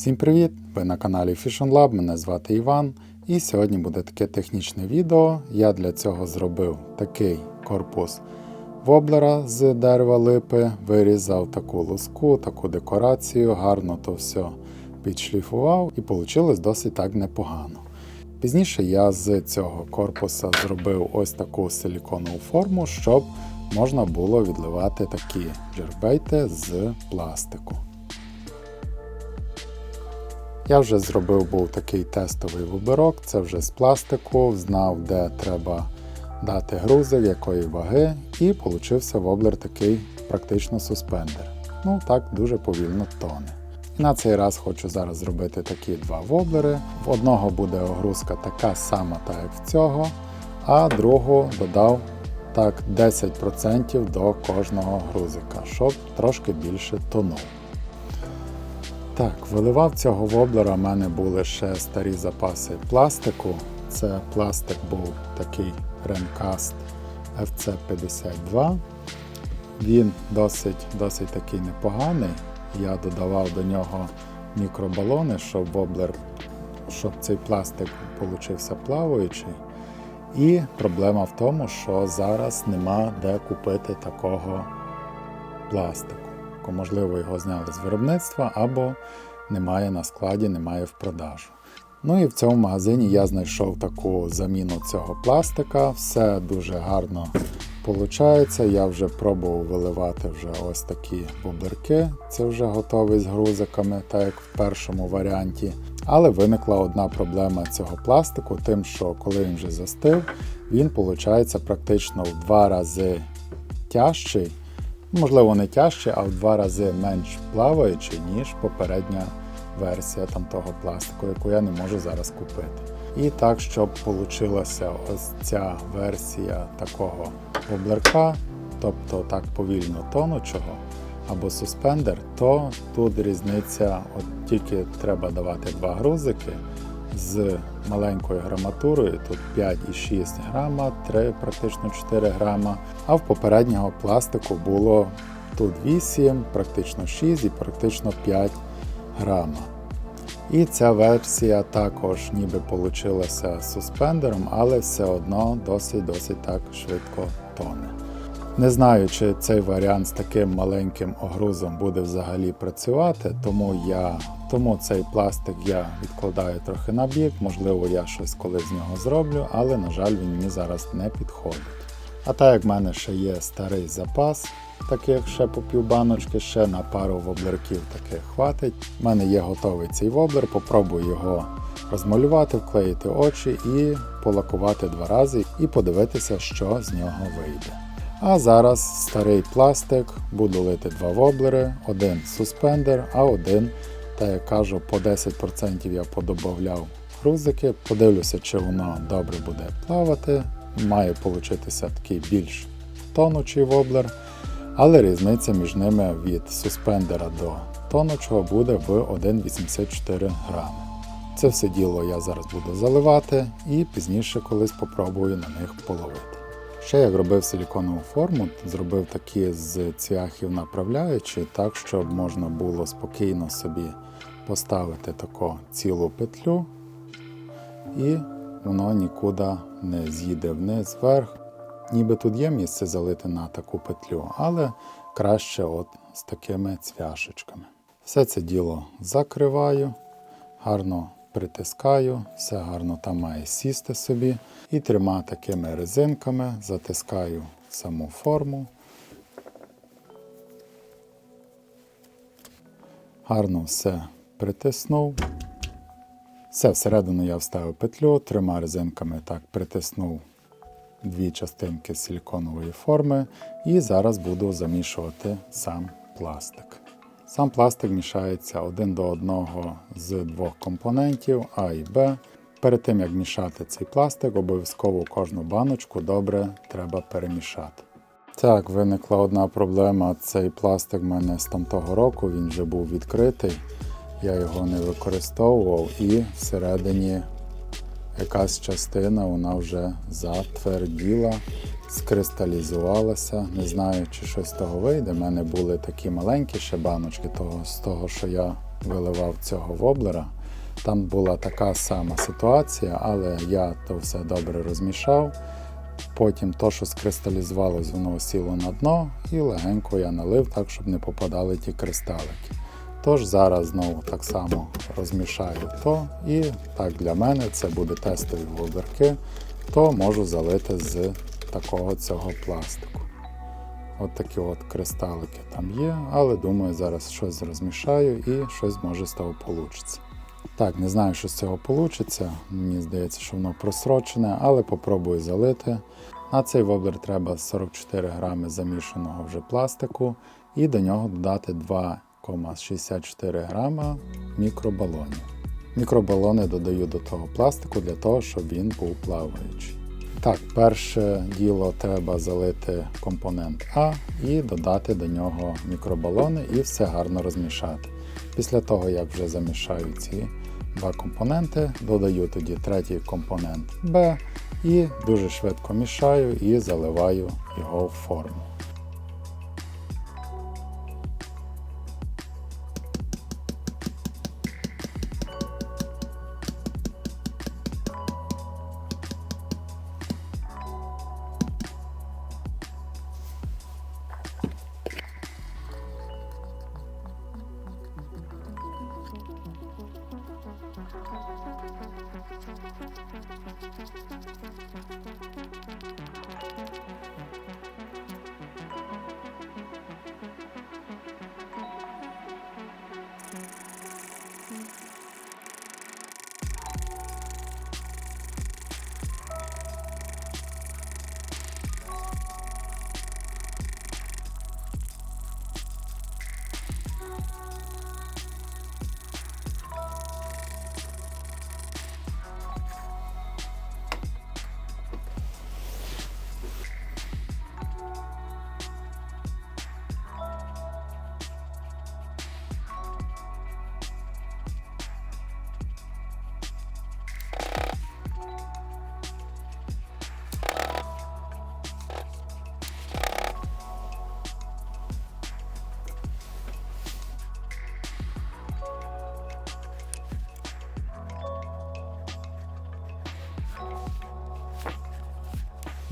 Всім привіт! Ви на каналі Fashion Lab, мене звати Іван. І сьогодні буде таке технічне відео. Я для цього зробив такий корпус воблера з дерева липи, вирізав таку луску, таку декорацію, гарно то все підшліфував і вийшло досить так непогано. Пізніше я з цього корпуса зробив ось таку силіконову форму, щоб можна було відливати такі джербейти з пластику. Я вже зробив був такий тестовий вибирок, це вже з пластику, знав, де треба дати грузик, якої ваги, і получився воблер такий практично суспендер. Ну так дуже повільно тоне. На цей раз хочу зараз зробити такі два воблери. В одного буде огрузка така сама, так як в цього, а другу додав так 10% до кожного грузика, щоб трошки більше тонув. Так, виливав цього воблера, в мене були ще старі запаси пластику. Це пластик був такий Rencast FC52. Він досить досить такий непоганий. Я додавав до нього мікробалони, щоб воблер, щоб цей пластик получився плаваючий. І проблема в тому, що зараз нема де купити такого пластику. Можливо, його зняли з виробництва або немає на складі, немає в продажу. Ну і в цьому магазині я знайшов таку заміну цього пластика. Все дуже гарно виходить. Я вже пробував виливати вже ось такі бублерки. Це вже готовий з грузиками, так як в першому варіанті. Але виникла одна проблема цього пластику, тим, що коли він вже застив, він виходить практично в два рази тяжчий. Можливо, не тяжче, а в два рази менш плаваючий, ніж попередня версія там того пластику, яку я не можу зараз купити. І так, щоб вийшла ось ця версія такого воблерка, тобто так повільно тонучого, або суспендер, то тут різниця, от тільки треба давати два грузики з маленькою граматурою, тут 5,6 грама, 3, практично 4 грама, а в попереднього пластику було тут 8, практично 6 і практично 5 грама. І ця версія також ніби получилася суспендером, але все одно досить-досить так швидко тоне. Не знаю, чи цей варіант з таким маленьким огрузом буде взагалі працювати, тому я тому цей пластик я відкладаю трохи на бік, можливо, я щось колись з нього зроблю, але, на жаль, він мені зараз не підходить. А так як в мене ще є старий запас, таких ще по півбаночки, ще на пару воблерків таких хватить. У мене є готовий цей воблер, попробую його розмалювати, вклеїти очі і полакувати два рази, і подивитися, що з нього вийде. А зараз старий пластик, буду лити два воблери, один суспендер, а один, та я кажу, по 10% я подобавляв грузики. Подивлюся, чи воно добре буде плавати. Має получитися такий більш тонучий воблер, але різниця між ними від суспендера до тонучого буде в 1,84 грами. Це все діло я зараз буду заливати і пізніше колись попробую на них половити. Ще як робив силіконову форму, зробив такі з цвяхів направляючі, так, щоб можна було спокійно собі поставити таку цілу петлю, і воно нікуди не з'їде вниз вверх. Ніби тут є місце залити на таку петлю, але краще от з такими цвяшечками. Все це діло закриваю, гарно притискаю, все гарно там має сісти собі. І трьома такими резинками затискаю саму форму. Гарно все притиснув. Все всередину я вставив петлю, трьома резинками так притиснув дві частинки силіконової форми і зараз буду замішувати сам пластик. Сам пластик мішається один до одного з двох компонентів А і Б. Перед тим як мішати цей пластик, обов'язково кожну баночку добре треба перемішати. Так, виникла одна проблема. Цей пластик в мене з тамтого року, він вже був відкритий. Я його не використовував і всередині якась частина вона вже затверділа, скристалізувалася. Не знаю, чи щось з того вийде. У мене були такі маленькі ще баночки того, з того, що я виливав цього воблера, там була така сама ситуація, але я то все добре розмішав. Потім то, що скристалізувалось, воно сіло на дно, і легенько я налив так, щоб не попадали ті кристалики. Тож зараз знову так само розмішаю то, і так для мене це буде тестові воберки, то можу залити з такого цього пластику. От такі от кристалики там є, але думаю, зараз щось розмішаю і щось може з того вийде. Так, не знаю, що з цього вийде. Мені здається, що воно просрочене, але попробую залити. На цей воблер треба 44 грами замішаного вже пластику і до нього додати 2,64 грама мікробалонів. Мікробалони додаю до того пластику для того, щоб він був плаваючий. Так, перше діло треба залити компонент А і додати до нього мікробалони і все гарно розмішати. Після того, як вже замішаю ці два компоненти, додаю тоді третій компонент Б і дуже швидко мішаю і заливаю його в форму.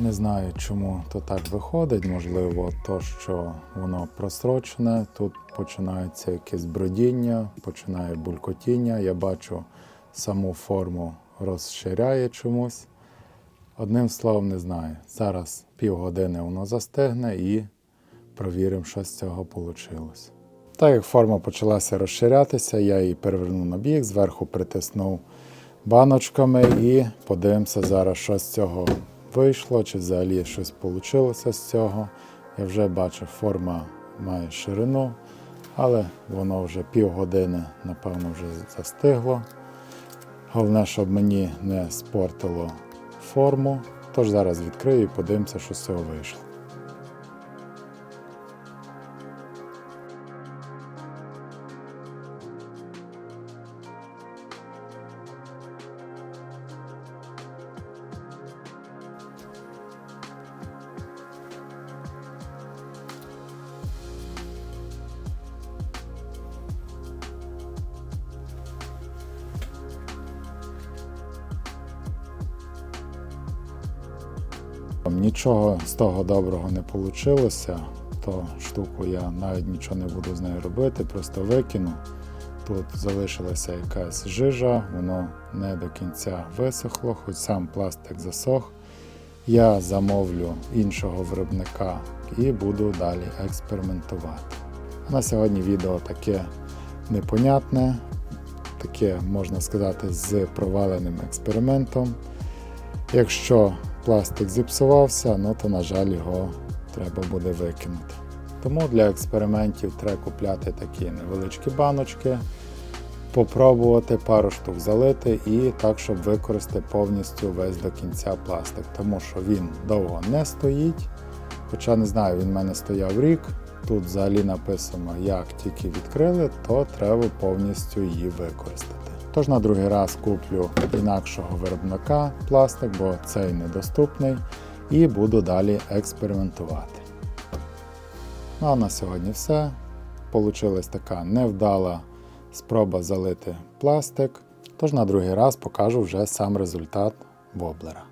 Не знаю, чому то так виходить. Можливо, то, що воно просрочене. Тут починається якесь бродіння, починає булькотіння. Я бачу саму форму розширяє чомусь. Одним словом, не знаю. Зараз півгодини воно застигне і провіримо, що з цього вийшло. Так як форма почалася розширятися, я її перевернув на бік, зверху притиснув баночками і подивимося зараз, що з цього вийшло, чи взагалі щось вийшло з цього. Я вже бачу, форма має ширину, але воно вже півгодини, напевно, вже застигло. Головне, щоб мені не спортило форму. Тож зараз відкрию і подивимося, що з цього вийшло. Нічого з того доброго не вийшло, то штуку я навіть нічого не буду з нею робити, просто викину. Тут залишилася якась жижа, воно не до кінця висохло, хоч сам пластик засох. Я замовлю іншого виробника і буду далі експериментувати. А на сьогодні відео таке непонятне, таке можна сказати з проваленим експериментом. Якщо пластик зіпсувався, ну то, на жаль, його треба буде викинути. Тому для експериментів треба купляти такі невеличкі баночки, попробувати пару штук залити і так, щоб використати повністю весь до кінця пластик, тому що він довго не стоїть. Хоча не знаю, він в мене стояв рік. Тут взагалі написано, як тільки відкрили, то треба повністю її використати. Тож на другий раз куплю інакшого виробника пластик, бо цей недоступний, і буду далі експериментувати. Ну а на сьогодні все. Получилась така невдала спроба залити пластик. Тож на другий раз покажу вже сам результат воблера.